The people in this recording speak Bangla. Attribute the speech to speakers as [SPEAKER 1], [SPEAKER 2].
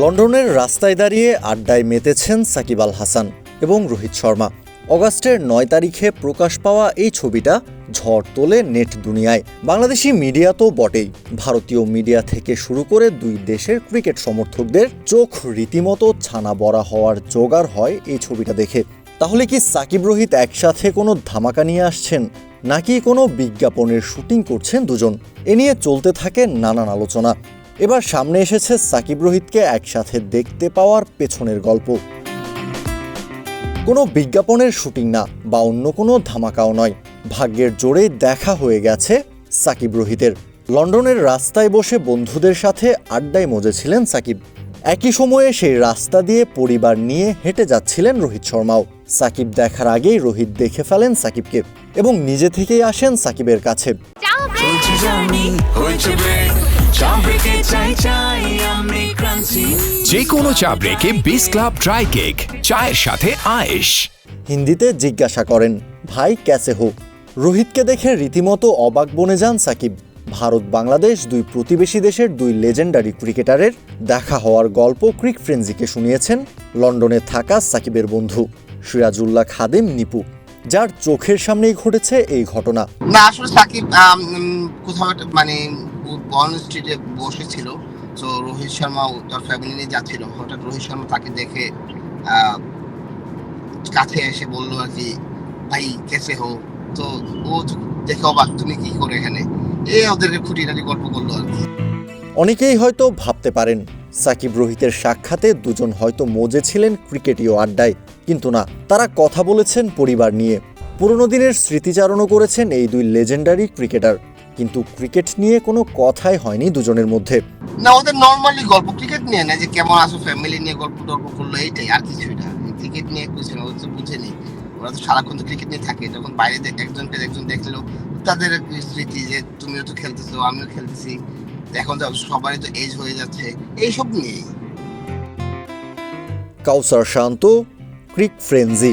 [SPEAKER 1] লন্ডনের রাস্তায় দাঁড়িয়ে আড্ডায় মেতেছেন সাকিব আল হাসান এবং রোহিত শর্মা। অগাস্টের নয় তারিখে প্রকাশ পাওয়া এই ছবিটা ঝড় তোলে নেট দুনিয়ায়। বাংলাদেশি মিডিয়া তো বটেই। ভারতীয় মিডিয়া থেকে শুরু করে দুই দেশের ক্রিকেট সমর্থকদের চোখ রীতিমতো ছানা বড়া হওয়ার জোগাড় হয় এই ছবিটা দেখে। তাহলে কি সাকিব রোহিত একসাথে কোনো ধামাকা নিয়ে আসছেন? নাকি কোনো বিজ্ঞাপনের শুটিং করছেন দুজন? এ নিয়ে চলতে থাকে নানান আলোচনা। এবার সামনে এসেছে সাকিব রোহিতকে একসাথে দেখতে পাওয়ার পেছনের গল্প। কোনো বিজ্ঞাপনের শুটিং না, বা অন্য কোনো ধামাকাও নয়। ভাগ্যের জোরে দেখা হয়ে গেছে সাকিব রোহিতের। লন্ডনের রাস্তায় বসে বন্ধুদের সাথে আড্ডায় মজেছিলেন সাকিব। একই সময়ে সেই রাস্তা দিয়ে পরিবার নিয়ে হেঁটে যাচ্ছিলেন রোহিত শর্মাও। সাকিব দেখার আগেই রোহিত দেখে ফেলেন সাকিবকে এবং নিজে থেকেই আসেন সাকিবের কাছে।
[SPEAKER 2] যে কোনো চা ব্রেকে বিস ক্লাব ড্রাই কেক চায়ের সাথে আয়েশ।
[SPEAKER 1] হিন্দিতে জিজ্ঞাসা করেন ভাই ক্যাসে হো? রোহিতকে দেখে রীতিমতো অবাক বনে যান সাকিব। ভারত বাংলাদেশ দুই প্রতিবেশী দেশের দুই লেজেন্ডারি ক্রিকেটারের দেখা হওয়ার গল্প ক্রিক ফ্রেন্সিকে শুনিয়েছেন লন্ডনে থাকা সাকিবের বন্ধু সিরাজুল্লাহ খাদেম নিপু যার চোখের সামনেই ঘটেছে এই ঘটনা।
[SPEAKER 3] না আসলে সাকিব কোথাও মানে বন স্ট্রিটে বসেছিল। তো রোহিত শর্মা তার ফ্যামিলি নিয়ে যাচ্ছিল। হঠাৎ রোহিত শর্মা তাকে দেখে কাছে এসে বলল আর কি, ভাই, কেসে হো তো ও দেখে অবাক, তুমি কি করে এখানে? এ ওদেরকে খুঁটিনাটি গল্প করল আর কি।
[SPEAKER 1] অনেকেই হয়তো ভাবতে পারেন, সাকিব রোহিতের সাক্ষাতে দুজন হয়তো মজে ছিলেন ক্রিকেটীয় আড্ডায়। কিন্তু না, তারা কথা বলেছেন পরিবার নিয়ে। পুরনো দিনের স্মৃতিচারণও করেছেন এই দুই লেজেন্ডারি ক্রিকেটার কিন্তু ক্রিকেট নিয়ে কোনো কথাই হয়নি দুজনের মধ্যে।
[SPEAKER 3] না ওদের নর্মালি গল্প ক্রিকেট নিয়ে না যে কেমন আছো ফ্যামিলি নিয়ে গল্প টল্প করল এইটাই আর কিছুই না। ক্রিকেট নিয়ে কিছু না ওরা তো বুঝেনি ওরা তো সারাক্ষণ তো ক্রিকেট নিয়ে থাকে যখন বাইরে একজনকে একজন দেখল তাদের স্মৃতি যে তুমিও তো খেলতেছো আমিও খেলতেছি। এখন তো সবারই তো এজ হয়ে যাচ্ছে এইসব নিয়েই।
[SPEAKER 1] কাউসার শান্ত ক্রিক ফ্রেন্জি